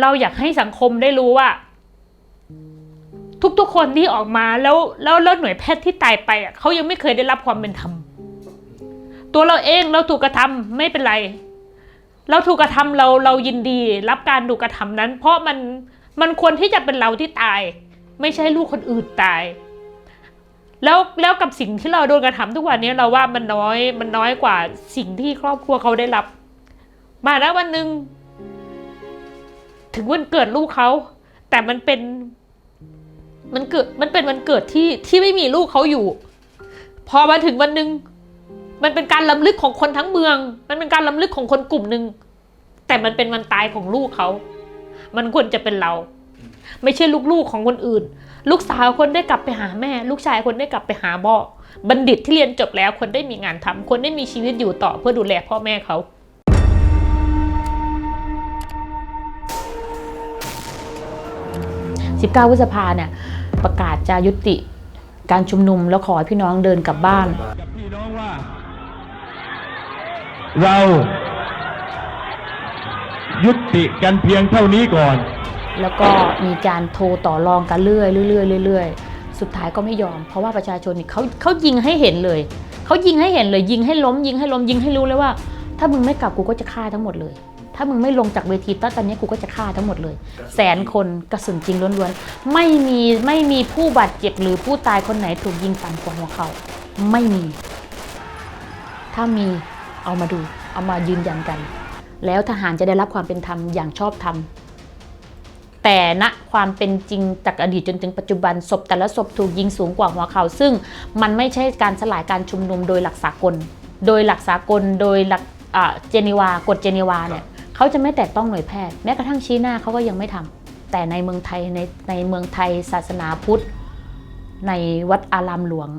เราอยากให้สังคมได้รู้ว่า ทุกๆคนที่ออกมาแล้วแล้วแล้วหน่วยแพทย์ที่ตายไปอะเขายังไม่เคยได้รับความเป็นธรรมตัวเราเองเราถูกกระทำไม่เป็นไร เราถูกกระทำเราเรายินดี รับการถูกกระทำนั้น เพราะมันมันควรที่จะเป็นเราที่ตาย ไม่ใช่ลูกคนอื่นตาย แล้วแล้วกับสิ่งที่เราโดนกระทำทุกวันนี้เราว่ามันน้อยมันน้อยกว่าสิ่งที่ครอบครัวเขาได้รับ มาแล้ววันหนึ่ง ถึงวันเกิดลูกเขา แต่มันเป็น มันเกิดมันเป็นวันเกิดที่ที่ไม่มีลูกเขาอยู่ พอมาถึงวันหนึ่งมันเป็นการล้ำลึกของคนทั้งเมือง มันเป็นการล้ำลึกของคนกลุ่มหนึ่งแต่มันเป็นวันตายของลูกเขา มันควรจะเป็นเรา ไม่ใช่ลูกๆของคนอื่น ลูกสาวคนได้กลับไปหาแม่ ลูกชายคนได้กลับไปหาพ่อบัณฑิตที่เรียนจบแล้วคนได้มีงานทำคนได้มีชีวิตอยู่ต่อเพื่อดูแลพ่อแม่เขา 19พฤษภาเนี่ยประกาศจะยุติการชุมนุมแล้วขอให้พี่น้องเดินกลับบ้าน กับพี่น้องว่า เรายุติกันเพียงเท่านี้ก่อน แล้วก็มีการโทรต่อรองกันเรื่อยๆเรื่อยๆเรื่อยๆสุดท้ายก็ไม่ยอม เพราะว่าประชาชนนี่เขาเขายิงให้เห็นเลยเขายิงให้เห็นเลย ยิงให้ล้ม ยิงให้ล้มยิงให้รู้เลยว่า ถ้ามึงไม่กลับกูก็จะฆ่าทั้งหมดเลย ถ้ามึงไม่ลงจากเวทีตอนนี้กูก็จะฆ่าทั้งหมดเลย แสนคนกระสุนจริงล้วนๆ ไม่มีไม่มีผู้บาดเจ็บหรือผู้ตายคนไหนถูกยิงต่ำกว่าหัวเขา ไม่มี ถ้ามีเอามาดู เอามายืนยันกัน แล้วทหารจะได้รับความเป็นธรรมอย่างชอบธรรมแต่ณความเป็นจริงจากอดีตจนถึงปัจจุบันศพแต่ละศพถูกยิงสูงกว่าหัวเขา ซึ่งมันไม่ใช่การสลายการชุมนุมโดยหลักสากล โดยหลักสากล โดยหลักอ่าเจนีวากฎเจนีวาเนี่ย เขาจะไม่แตะต้องหน่วยแพทย์ แม้กระทั่งชี้หน้าเขาก็ยังไม่ทำแต่ในเมืองไทยในในเมืองไทยศาสนาพุทธ ในวัดอารามหลวง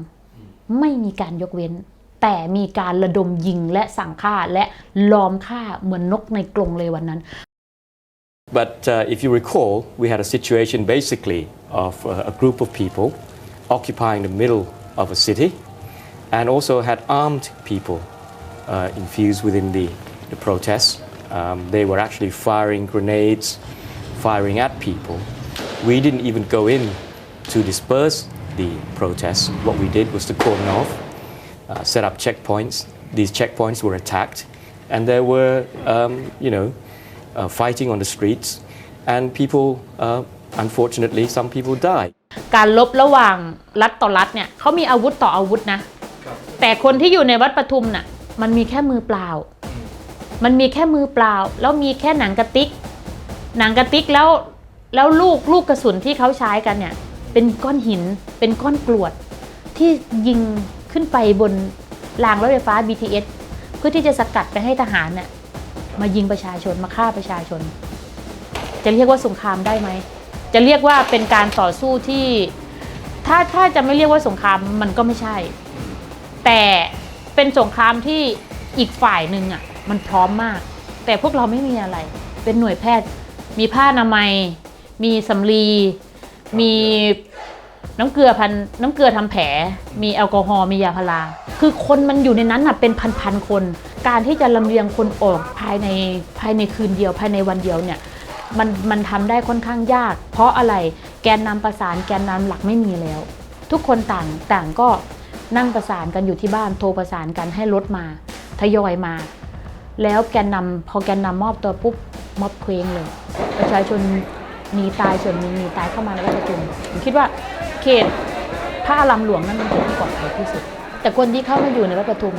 ไม่มีการยกเว้น แต่มีการระดมยิงและสั่งฆ่าและล้อมฆ่าเหมือนนกในกรงเลยวันนั้น But uh, if you recall, we had a situation basically of uh, a group of people occupying the middle of a city and also had armed people uh, infused within the, the protests. Um, they were actually firing grenades, firing at people. We didn't even go in to disperse the protests. What we did was to cordon off, uh, set up checkpoints. These checkpoints were attacked, and there were, um, you know, uh, fighting on the streets, and people, uh, unfortunately, some people died. การลบระหว่างรัฐต่อรัฐเนี่ยเขามีอาวุธต่ออาวุธนะ แต่คนที่อยู่ในวัดปทุมน่ะมันมีแค่มือเปล่า มันมีแค่มือเปล่า แล้วมีแค่หนังกระติก หนังกระติกแล้วแล้วลูกลูกกระสุนที่เขาใช้กันเนี่ย เป็นก้อนหินเป็นก้อนกรวด ที่ยิงขึ้นไปบนรางรถไฟฟ้า BTS เพื่อที่จะสกัดไปให้ทหารเนี่ยมายิงประชาชนมาฆ่าประชาชน จะเรียกว่าสงครามได้ไหมจะเรียกว่าเป็นการต่อสู้ที่ ถ้าถ้าจะไม่เรียกว่าสงครามมันก็ไม่ใช่ แต่เป็นสงครามที่อีกฝ่ายหนึ่งอะ มันพร้อมมาก แต่พวกเราไม่มีอะไร เป็นหน่วยแพทย์ มีผ้าอนามัย มีสำลี มีน้ำเกลือพันน้ำเกลือทำแผล มีแอลกอฮอล์มียาพาราคือคนมันอยู่ในนั้นน่ะเป็นพันๆคน การที่จะลำเลียงคนออกภายในภายในคืนเดียวภายในวันเดียวเนี่ยมันมันทำได้ค่อนข้างยาก เพราะอะไรแกนนำประสานแกนนำหลักไม่มีแล้ว ทุกคนต่างต่างก็นั่งประสานกันอยู่ที่บ้านโทรประสานกันให้รถมา ทยอยมา แล้วแกนนำพอแกนนำมอบตัวปุ๊บมอบเคว้งเลย ประชาชนมีตายส่วนหนึงมีตายเข้ามาในวัดประทุมผมคิดว่าเขตพระอารามหลวงนั่นเป็นเขตที่ปลอดภัยที่สุด แต่คนที่เข้ามาอยู่ในวัดประทุม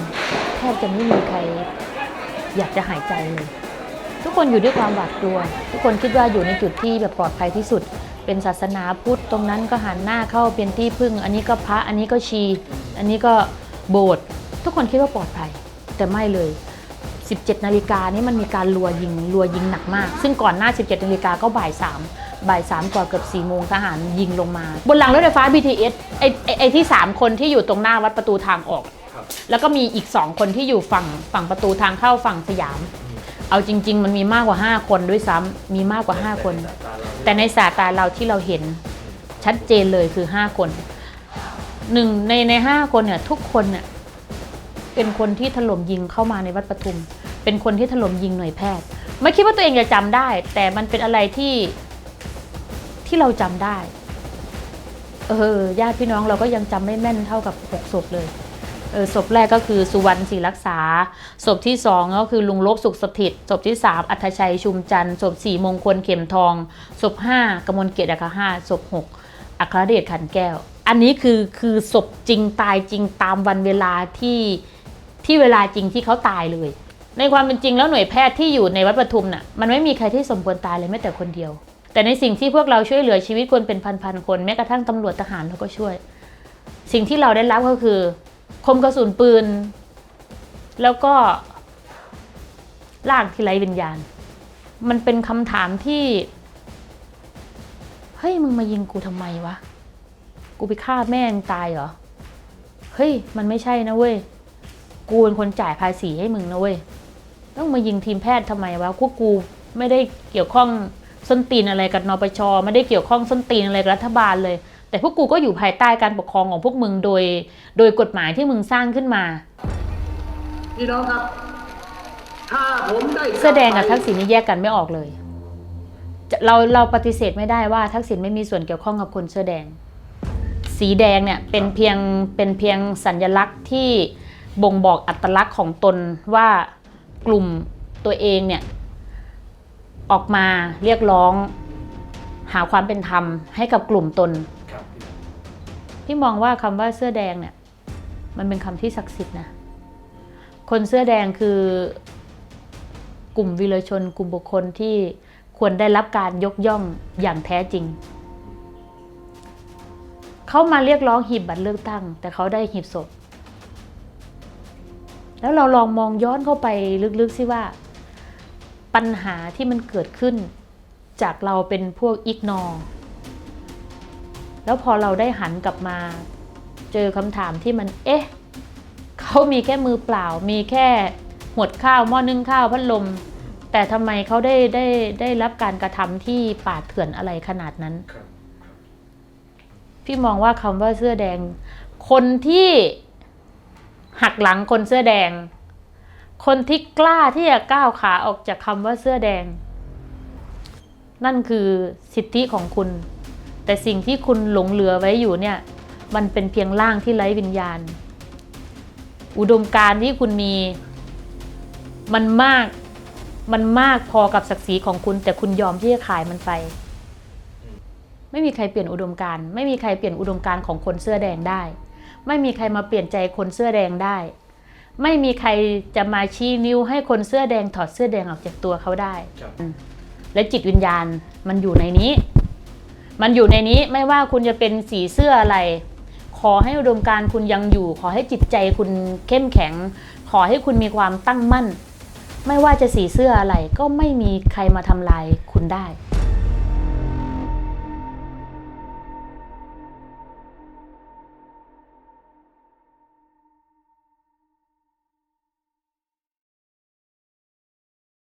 แทบจะไม่มีใครอยากจะหายใจเลยทุกคนอยู่ด้วยความหวาดกลัว ทุกคนคิดว่าอยู่ในจุดที่แบบปลอดภัยที่สุด เป็นศาสนาพุทธตรงนั้นก็หันหน้าเข้าเป็นที่พึ่ง อันนี้ก็พระอันนี้ก็ชี อันนี้ก็โบสถ์ทุกคนคิดว่าปลอดภัย แต่ไม่เลย 17 นาฬิกานี่มันมีการรัวยิงรัวยิงหนักมาก ซึ่งก่อนหน้า 17 นาฬิกาก็บ่าย 3 บ่าย 3 กว่าเกือบ4โมงทหารยิงลงมา บนรางรถไฟฟ้า BTS ไอ้ไอ้ที่ 3 คนที่อยู่ตรงหน้าวัดประตูทางออก แล้วก็มีอีก 2 คนที่อยู่ฝั่งฝั่งประตูทางเข้าฝั่งสยาม เอาจริง ๆ มันมีมากกว่า 5 คนด้วยซ้ำมีมากกว่า 5 คน แต่ในสายตาเราที่เราเห็นชัดเจนเลยคือ 5 คนหนึ่งในในห้าคนเนี่ยทุกคนเนี่ย เป็นคนที่ถล่มยิงเข้ามาในวัดปทุม เป็นคนที่ถล่มยิงหน่วยแพทย์ ไม่คิดว่าตัวเองจะจำได้ แต่มันเป็นอะไรที่ที่เราจำได้ เออญาติพี่น้องเราก็ยังจำไม่แม่นเท่ากับหกศพเลยเออศพแรกก็คือสุวรรณศรีรักษา ศพที่สองก็คือลุงลบสุขสถิต ศพที่สามอัธชัยชุมจันทร์ศพสี่มงคลเข็มทอง ศพห้ากมลเกียรติอัครห้าศพหกอัครเดชขันแก้ว อันนี้คือคือศพจริงตายจริงตามวันเวลาที่ ที่เวลาจริงที่เขาตายเลย ในความเป็นจริงแล้วหน่วยแพทย์ที่อยู่ในวัดปทุมน่ะมันไม่มีใครที่สมควรตายเลยแม้แต่คนเดียว แต่ในสิ่งที่พวกเราช่วยเหลือชีวิตคนเป็นพันๆคนแม้กระทั่งตำรวจทหารเราก็ช่วย สิ่งที่เราได้รับก็คือ คมกระสุนปืน แล้วก็ล่างที่ไร้วิญญาณ มันเป็นคำถามที่เฮ้ยมึงมายิงกูทำไมวะ กูไปฆ่าแม่งตายเหรอ เฮ้ย มันไม่ใช่นะเว้ย กูเป็นคนจ่ายภาษีให้มึงนะเว้ยต้องมายิงทีมแพทย์ทำไมวะกูกูไม่ได้เกี่ยวข้องส้นตีนอะไรกับนปชไม่ได้เกี่ยวข้องส้นตีนอะไรกับรัฐบาลเลย แต่พวกกูก็อยู่ภายใต้การปกครองของพวกมึงโดย โดยกฎหมายที่มึงสร้างขึ้นมาพี่น้องครับ ถ้าผมได้เสื้อแดงกับทักษิณนี่แยกกันไม่ออกเลยจะเราเราปฏิเสธไม่ได้ว่าทักษิณไม่มีส่วนเกี่ยวข้องกับคนเสื้อแดง สีแดงเนี่ยเป็นเพียงเป็นเพียงสัญลักษณ์ที่ บ่งบอกอัตลักษณ์ของตนว่ากลุ่มตัวเองเนี่ยออกมาเรียกร้อง หาความเป็นธรรมให้กับกลุ่มตนพี่มองว่าคำว่าเสื้อแดงเนี่ย มันเป็นคำที่ศักดิ์สิทธิ์นะคนเสื้อแดงคือกลุ่มวีรชน กลุ่มบุคคลที่ควรได้รับการยกย่องอย่างแท้จริง เขามาเรียกร้องหีบบัตรเลือกตั้ง แต่เขาได้หีบศพ แล้วเราลองมองย้อนเข้าไปลึกๆสิว่า ปัญหาที่มันเกิดขึ้น จากเราเป็นพวกอิกนอแล้วพอเราได้หันกลับมา เจอคำถามที่มัน เอ๊ะ เขามีแค่มือเปล่า มีแค่หวดข้าวหม้อนึ่งข้าวพัดลม แต่ทำไมเขาได้ได้ได้รับการกระทำที่ป่าดเถื่อนอะไรขนาดนั้นครับพี่มองว่าคำว่าเสื้อแดง คนที่ หักหลังคนเสื้อแดง คนที่กล้าที่จะก้าวขาออกจากคำว่าเสื้อแดง นั่นคือสิทธิของคุณ แต่สิ่งที่คุณหลงเหลือไว้อยู่เนี่ย มันเป็นเพียงร่างที่ไร้วิญญาณ อุดมการณ์ที่คุณมี มันมาก มันมากพอกับศักดิ์ศรีของคุณ แต่คุณยอมที่จะขายมันไป ไม่มีใครเปลี่ยนอุดมการณ์ไม่มีใครเปลี่ยนอุดมการณ์ของคนเสื้อแดงได้ ไม่มีใครมาเปลี่ยนใจคนเสื้อแดงได้ ไม่มีใครจะมาชี้นิ้วให้คนเสื้อแดงถอดเสื้อแดงออกจากตัวเขาได้ครับและจิตวิญญาณมันอยู่ในนี้ มันอยู่ในนี้ไม่ว่าคุณจะเป็นสีเสื้ออะไร ขอให้อุดมการณ์คุณยังอยู่ ขอให้จิตใจคุณเข้มแข็ง ขอให้คุณมีความตั้งมั่น ไม่ว่าจะสีเสื้ออะไรก็ไม่มีใครมาทำลายคุณได้